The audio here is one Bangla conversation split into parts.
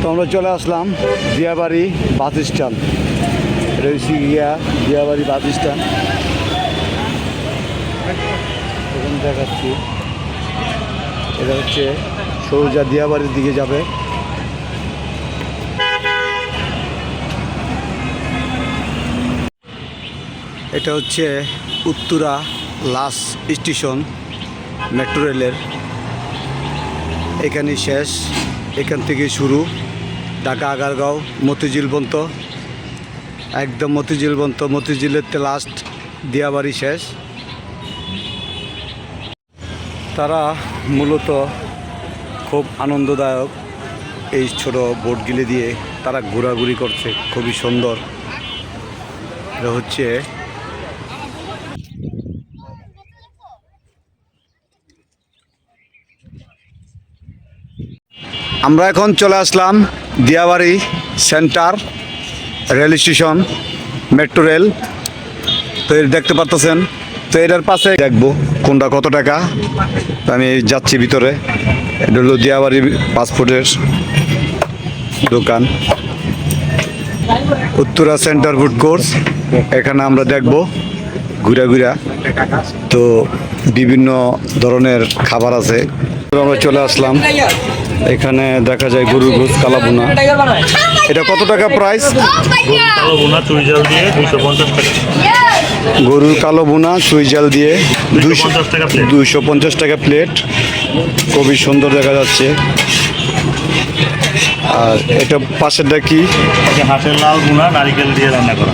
তো আমরা চলে আসলাম দিয়াবাড়ি বাস স্ট্যান্ড। হচ্ছে গিয়া দিয়াবাড়ি বাস স্ট্যান্ড। দেখাচ্ছি। এটা হচ্ছে সৌজা দিয়াবাড়ির দিকে যাবে। এটা হচ্ছে উত্তরা লাস স্টেশন, মেট্রো রেলের। এখানে শেষ। এখান থেকে শুরু। ঢাকা, আগারগাঁও, মতিঝিল পর্যন্ত। একদম মতিঝিল পর্যন্ত। মতিঝিলের তে লাস্ট দিয়াবাড়ি শেষ। তারা মূলত খুব আনন্দদায়ক এই ছোট বোটগুলি দিয়ে তারা ঘোরাঘুরি করছে। খুবই সুন্দর। হচ্ছে আমরা এখন চলে আসলাম Diabari centre, rail station, metro rail. তো দেখতে পাচ্ছেন তো এটার পাশে দেখব কোনটা কত টাকা। আমি যাচ্ছি ভিতরে, এটা হলো দিয়াবাড়ি পাসপোর্টের দোকান। উত্তরা সেন্টার ফুড কোর্স, এখানে আমরা দেখব ঘুরা ঘুরা। তো বিভিন্ন ধরনের খাবার আছে। আমরা চলে আসলাম এখানে দেখা যায় গরুর গোস কালাবুনা এটা কত টাকা প্রাইস গরুর কালো বোনা চুই জাল দিয়ে দুইশো 250 টাকা plate। দুইশো পঞ্চাশ টাকা প্লেট খুবই সুন্দর দেখা যাচ্ছে। আর এটা পাশেরটা কি? যে হাঁসের লাল বোনা নারিকেল দিয়ে রান্না করা।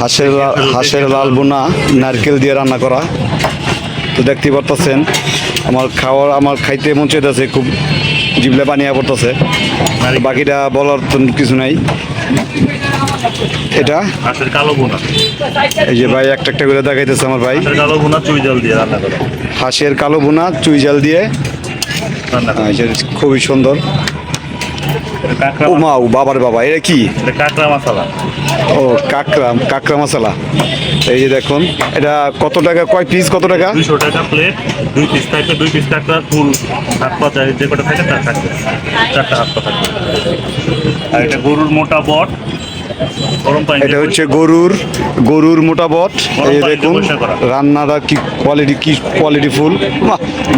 হাঁসের হাঁসের লাল বোনা নারকেল দিয়ে রান্না করা। তো দেখতে পারতেছেন আমার খাওয়ার আমার খাইতে মন চাইতেছে খুব জিবলে পানিয়া পড়তেছে। বাকিটা বলার তো কিছু নাই। এটা? কালো বোনা এই যে ভাই একটা একটা করে দেখাইতেছে আমার ভাই। হাঁসের কালো বোনা চুই জাল দিয়ে রান্না করে। হাঁসের কালো বোনা চুই জাল দিয়ে। খুবই সুন্দর। ও মা ও বাবার বাবা এটা কি? কাঁকড়া মশলা। ও কাঁকড়া কাঁকড়া মশলা। এই যে দেখুন এটা কত টাকা? কয় পিস কত টাকা? দুইশো টাকা প্লেট দুই পিস থাকবে দুই পিস কাঁকড়া ফুল হাত পা চাই যে কটা থাকে তার থাকবে। চারটা হাত পা থাকবে। আর এটা গরুর মোটা বট এটা হচ্ছে গরুর গরুর মোটা বট। এই দেখুন রান্নাটা কি কোয়ালিটি কি কোয়ালিটি ফুল।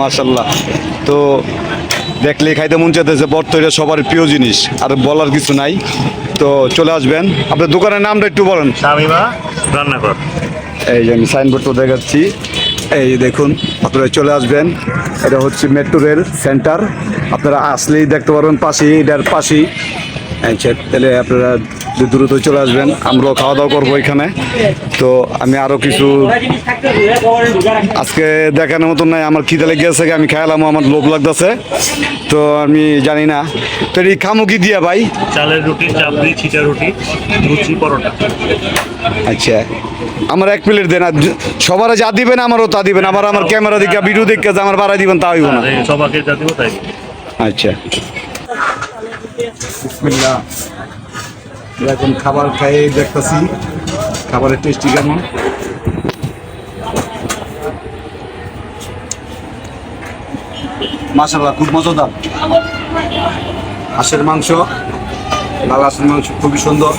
মাশাল্লাহ তো দেখলে খাইতে মন চাইতেছে বর এটা সবার প্রিয় জিনিস আর বলার কিছু নাই। তো চলে আসবেন। আপনার দোকানের নামটা একটু বলেন। স্বামীমা রান্না এই যে আমি সাইনবোর্ড তো দেখাচ্ছি। এই দেখুন আপনারা চলে আসবেন। এটা হচ্ছে মেট্রো রেল সেন্টার আপনারা আসলেই দেখতে পারবেন পাশেই এটার পাশেই। আচ্ছা তাহলে আপনারা দ্রুত চলে আসবেন আমরাও খাওয়া দাওয়া করব এখানে। তো আমি আরও কিছু আজকে দেখানোর মতন নাই আমার খিদে লেগে গেছে আমি খাইলাম আমার লোভ লাগতেছে। তো আমি জানি না। তো এই খামু কি দিয়া ভাই? চালের রুটি চাপড়ি ছিটা রুটি লুচি পরোটা। আচ্ছা। আমার এক প্লেট দেন আর সবার যা দিবেন আমারও তা দিবেন। আবার আমার ক্যামেরা দিকে ভিডিও দেখে যে আমার বাড়াই দিবেন তা হইব না। সবাইকে যা দিব তাই। আচ্ছা। বিসমিল্লাহ। এখন খাবার খাই দেখতেছি। খাবারের টেস্টি কেমন? মাশাল্লাহ খুব মজাদার। হাঁসের মাংস লাল হাঁসের মাংস খুবই সুন্দর।